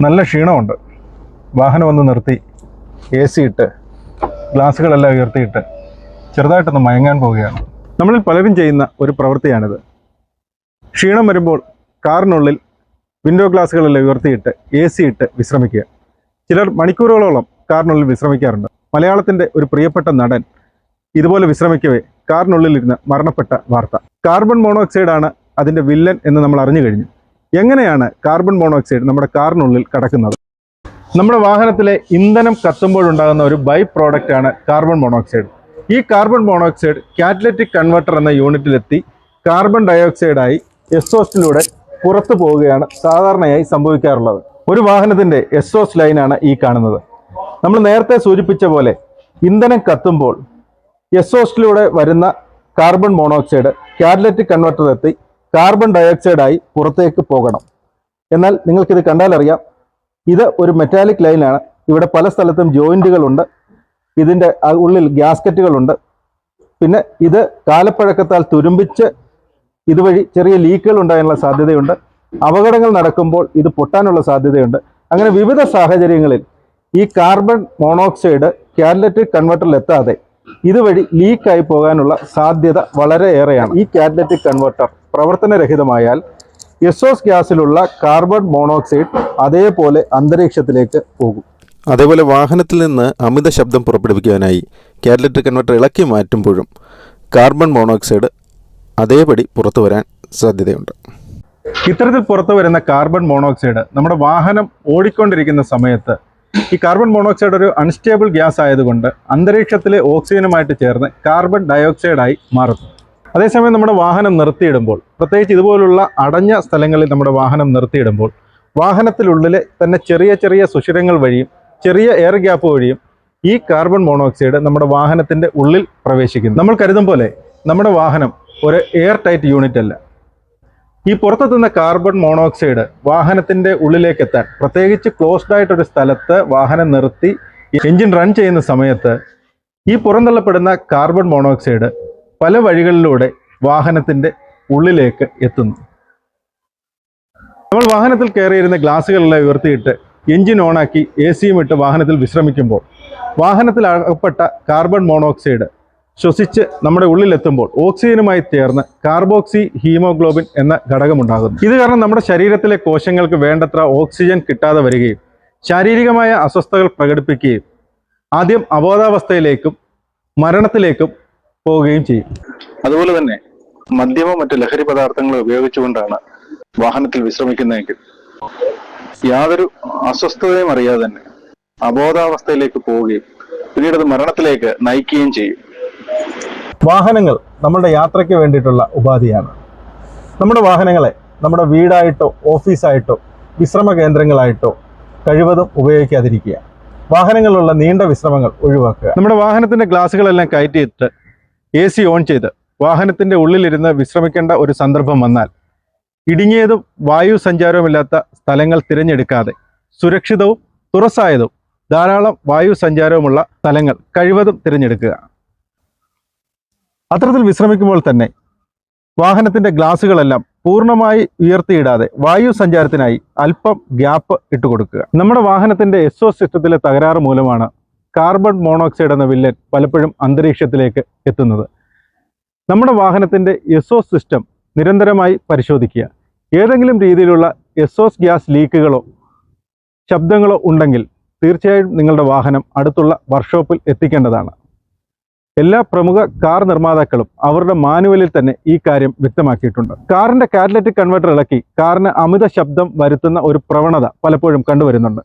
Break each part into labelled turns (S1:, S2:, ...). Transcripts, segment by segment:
S1: നല്ല ക്ഷീണമുണ്ട്. വാഹനം ഒന്ന് നിർത്തി. എ സി ഇട്ട്. ഗ്ലാസ്സുകളെല്ലാം ഉയർത്തിയിട്ട്. ചെറുതായിട്ടൊന്ന് മയങ്ങാൻ പോവുകയാണ്. നമ്മളിൽ പലരും ചെയ്യുന്ന ഒരു പ്രവൃത്തിയാണിത്. ക്ഷീണം വരുമ്പോൾ കാറിനുള്ളിൽ വിൻഡോ ഗ്ലാസ്സുകളെല്ലാം ഉയർത്തിയിട്ട് എ സി ഇട്ട് വിശ്രമിക്കുക. ചിലർ മണിക്കൂറുകളോളം കാറിനുള്ളിൽ വിശ്രമിക്കാറുണ്ട്. മലയാളത്തിന്റെ ഒരു പ്രിയപ്പെട്ട നടൻ ഇതുപോലെ വിശ്രമിക്കവേ കാറിനുള്ളിലിരുന്ന് മരണപ്പെട്ട വാർത്ത. കാർബൺ മോണോക്സൈഡാണ് അതിന്റെ വില്ലൻ എന്ന് നമ്മൾ അറിഞ്ഞു കഴിഞ്ഞു. എങ്ങനെയാണ് കാർബൺ മോണോക്സൈഡ് നമ്മുടെ കാറിനുള്ളിൽ കടക്കുന്നത്? നമ്മുടെ വാഹനത്തിലെ ഇന്ധനം കത്തുമ്പോഴുണ്ടാകുന്ന ഒരു ബൈ പ്രോഡക്റ്റ് ആണ് കാർബൺ മോണോക്സൈഡ്. ഈ കാർബൺ മോണോക്സൈഡ് കാറ്റലറ്റിക് കൺവെർട്ടർ എന്ന യൂണിറ്റിലെത്തി കാർബൺ ഡയോക്സൈഡായി എക്സോസ്റ്റിലൂടെ പുറത്തു പോവുകയാണ് സാധാരണയായി സംഭവിക്കാറുള്ളത്. ഒരു വാഹനത്തിന്റെ എസ്ഓസ് ലൈനാണ് ഈ കാണുന്നത്. നമ്മൾ നേരത്തെ സൂചിപ്പിച്ച പോലെ ഇന്ധനം കത്തുമ്പോൾ എസ്ഓസ്റ്റിലൂടെ വരുന്ന കാർബൺ മോണോക്സൈഡ് കാറ്റലറ്റിക് കൺവെർട്ടറിലെത്തി കാർബൺ ഡയോക്സൈഡായി പുറത്തേക്ക് പോകണം. എന്നാൽ നിങ്ങൾക്കിത് കണ്ടാലറിയാം ഇത് ഒരു മെറ്റാലിക് ലൈനാണ് ഇവിടെ പല സ്ഥലത്തും ജോയിന്റുകളുണ്ട് ഇതിന്റെ ഉള്ളിൽ ഗ്യാസ്കറ്റുകളുണ്ട് പിന്നെ ഇത് കാലപ്പഴക്കത്താൽ തുരുമ്പിച്ച് ഇതുവഴി ചെറിയ ലീക്കുകൾ ഉണ്ടാകാനുള്ള സാധ്യതയുണ്ട്. അപകടങ്ങൾ നടക്കുമ്പോൾ ഇത് പൊട്ടാനുള്ള സാധ്യതയുണ്ട്. അങ്ങനെ വിവിധ സാഹചര്യങ്ങളിൽ ഈ കാർബൺ മോണോക്സൈഡ് കാറ്റലറ്റിക് കൺവെർട്ടറിൽ എത്താതെ ഇതുവഴി ലീക്കായി പോകാനുള്ള സാധ്യത വളരെ ഏറെയാണ് ഈ കാറ്റലറ്റിക് കൺവെർട്ടർ പ്രവർത്തനരഹിതമായാൽ എസോസ് ഗ്യാസിലുള്ള കാർബൺ മോണോക്സൈഡ് അതേപോലെ അന്തരീക്ഷത്തിലേക്ക് പോകും.
S2: അതേപോലെ വാഹനത്തിൽ നിന്ന് അമിത ശബ്ദം പുറപ്പെടുവിക്കാനായി കാറ്റലറ്റിക് കൺവെർട്ടർ ഇളക്കി മാറ്റുമ്പോഴും കാർബൺ മോണോക്സൈഡ് അതേപടി പുറത്തു വരാൻ സാധ്യതയുണ്ട്.
S1: ഇത്തരത്തിൽ പുറത്തു വരുന്ന കാർബൺ മോണോക്സൈഡ് നമ്മുടെ വാഹനം ഓടിക്കൊണ്ടിരിക്കുന്ന സമയത്ത് ഈ കാർബൺ മോണോക്സൈഡ് ഒരു അൺസ്റ്റേബിൾ ഗ്യാസ് ആയതുകൊണ്ട് അന്തരീക്ഷത്തിലെ ഓക്സിജനുമായിട്ട് ചേർന്ന് കാർബൺ ഡയോക്സൈഡായി മാറുന്നു. അതേസമയം നമ്മുടെ വാഹനം നിർത്തിയിടുമ്പോൾ പ്രത്യേകിച്ച് ഇതുപോലുള്ള അടഞ്ഞ സ്ഥലങ്ങളിൽ നമ്മുടെ വാഹനം നിർത്തിയിടുമ്പോൾ വാഹനത്തിലുള്ളിലെ തന്നെ ചെറിയ ചെറിയ സുഷിരങ്ങൾ വഴിയും ചെറിയ എയർ ഗ്യാപ്പ് വഴിയും ഈ കാർബൺ മോണോക്സൈഡ് നമ്മുടെ വാഹനത്തിന്റെ ഉള്ളിൽ പ്രവേശിക്കുന്നു. നമ്മൾ കരുതും പോലെ നമ്മുടെ വാഹനം ഒരു എയർ ടൈറ്റ് യൂണിറ്റ് അല്ല. ഈ പുറത്തെത്തുന്ന കാർബൺ മോണോക്സൈഡ് വാഹനത്തിന്റെ ഉള്ളിലേക്ക് എത്താൻ പ്രത്യേകിച്ച് ക്ലോസ്ഡ് ആയിട്ടൊരു സ്ഥലത്ത് വാഹനം നിർത്തി എഞ്ചിൻ റൺ ചെയ്യുന്ന സമയത്ത് ഈ പുറന്തള്ളപ്പെടുന്ന കാർബൺ മോണോക്സൈഡ് പല വഴികളിലൂടെ വാഹനത്തിന്റെ ഉള്ളിലേക്ക് എത്തുന്നു. നമ്മൾ വാഹനത്തിൽ കയറിയിരുന്ന ഗ്ലാസ്സുകളെല്ലാം ഉയർത്തിയിട്ട് എഞ്ചിൻ ഓണാക്കി എ സിയും ഇട്ട് വാഹനത്തിൽ വിശ്രമിക്കുമ്പോൾ വാഹനത്തിൽ അകപ്പെട്ട കാർബൺ മോണോക്സൈഡ് ശ്വസിച്ച് നമ്മുടെ ഉള്ളിലെത്തുമ്പോൾ ഓക്സിജനുമായി ചേർന്ന് കാർബോക്സി ഹീമോഗ്ലോബിൻ എന്ന ഘടകമുണ്ടാകുന്നു. ഇത് കാരണം നമ്മുടെ ശരീരത്തിലെ കോശങ്ങൾക്ക് വേണ്ടത്ര ഓക്സിജൻ കിട്ടാതെ വരികയും ശാരീരികമായ അസ്വസ്ഥതകൾ പ്രകടിപ്പിക്കുകയും ആദ്യം അബോധാവസ്ഥയിലേക്കും മരണത്തിലേക്കും പോവുകയും ചെയ്യും.
S3: അതുപോലെ തന്നെ മദ്യമോ മറ്റ് ലഹരി പദാർത്ഥങ്ങളോ ഉപയോഗിച്ചുകൊണ്ടാണ് വാഹനത്തിൽ വിശ്രമിക്കുന്നതെങ്കിൽ യാതൊരു അസ്വസ്ഥതയും അറിയാതെ തന്നെ അബോധാവസ്ഥയിലേക്ക് പോവുകയും പിന്നീട് അത് മരണത്തിലേക്ക് നയിക്കുകയും ചെയ്യും.
S1: വാഹനങ്ങൾ നമ്മുടെ യാത്രയ്ക്ക് വേണ്ടിയിട്ടുള്ള ഉപാധിയാണ്. നമ്മുടെ വാഹനങ്ങളെ നമ്മുടെ വീടായിട്ടോ ഓഫീസായിട്ടോ വിശ്രമ കേന്ദ്രങ്ങളായിട്ടോ കഴിവതും ഉപയോഗിക്കാതിരിക്കുക. വാഹനങ്ങളിലുള്ള നീണ്ട വിശ്രമങ്ങൾ ഒഴിവാക്കുക. നമ്മുടെ വാഹനത്തിന്റെ ഗ്ലാസ്സുകളെല്ലാം കയറ്റിയിട്ട് എ സി ഓൺ ചെയ്ത് വാഹനത്തിന്റെ ഉള്ളിലിരുന്ന് വിശ്രമിക്കേണ്ട ഒരു സന്ദർഭം വന്നാൽ ഇടുങ്ങിയതും വായു സഞ്ചാരവുമില്ലാത്ത സ്ഥലങ്ങൾ തിരഞ്ഞെടുക്കാതെ സുരക്ഷിതവും തുറസായതും ധാരാളം വായു സഞ്ചാരവുമുള്ള സ്ഥലങ്ങൾ കഴിവതും തിരഞ്ഞെടുക്കുക. അത്തരത്തിൽ വിശ്രമിക്കുമ്പോൾ തന്നെ വാഹനത്തിന്റെ ഗ്ലാസുകളെല്ലാം പൂർണമായി ഉയർത്തിയിടാതെ വായു സഞ്ചാരത്തിനായി അല്പം ഗ്യാപ്പ് ഇട്ട് കൊടുക്കുക. നമ്മുടെ വാഹനത്തിന്റെ എസ്ഒ സിസ്റ്റത്തിലെ തകരാറ് മൂലമാണ് കാർബൺ മോണോക്സൈഡ് എന്ന വില്ലൻ പലപ്പോഴും അന്തരീക്ഷത്തിലേക്ക് എത്തുന്നത്. നമ്മുടെ വാഹനത്തിന്റെ എസ്ഒ സിസ്റ്റം നിരന്തരമായി പരിശോധിക്കുക. ഏതെങ്കിലും രീതിയിലുള്ള എസ്ഒസ് ഗ്യാസ് ലീക്കുകളോ ശബ്ദങ്ങളോ ഉണ്ടെങ്കിൽ തീർച്ചയായും നിങ്ങളുടെ വാഹനം അടുത്തുള്ള വർക്ക്ഷോപ്പിൽ എത്തിക്കേണ്ടതാണ്. എല്ലാ പ്രമുഖ കാർ നിർമ്മാതാക്കളും അവരുടെ മാനുവലിൽ തന്നെ ഈ കാര്യം വ്യക്തമാക്കിയിട്ടുണ്ട്. കാറിന്റെ കാറ്റലറ്റിക് കൺവെർട്ടർ ഇളക്കി കാറിന് അമിത ശബ്ദം വരുത്തുന്ന ഒരു പ്രവണത പലപ്പോഴും കണ്ടുവരുന്നുണ്ട്.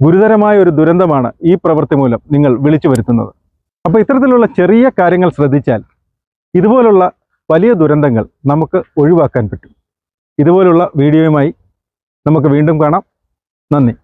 S1: ഗുരുതരമായ ഒരു ദുരന്തമാണ് ഈ പ്രവൃത്തി മൂലം നിങ്ങൾ വിളിച്ചു വരുത്തുന്നത്. അപ്പോൾ ഇത്തരത്തിലുള്ള ചെറിയ കാര്യങ്ങൾ ശ്രദ്ധിച്ചാൽ ഇതുപോലുള്ള വലിയ ദുരന്തങ്ങൾ നമുക്ക് ഒഴിവാക്കാൻ പറ്റും. ഇതുപോലുള്ള വീഡിയോയുമായി നമുക്ക് വീണ്ടും കാണാം. നന്ദി.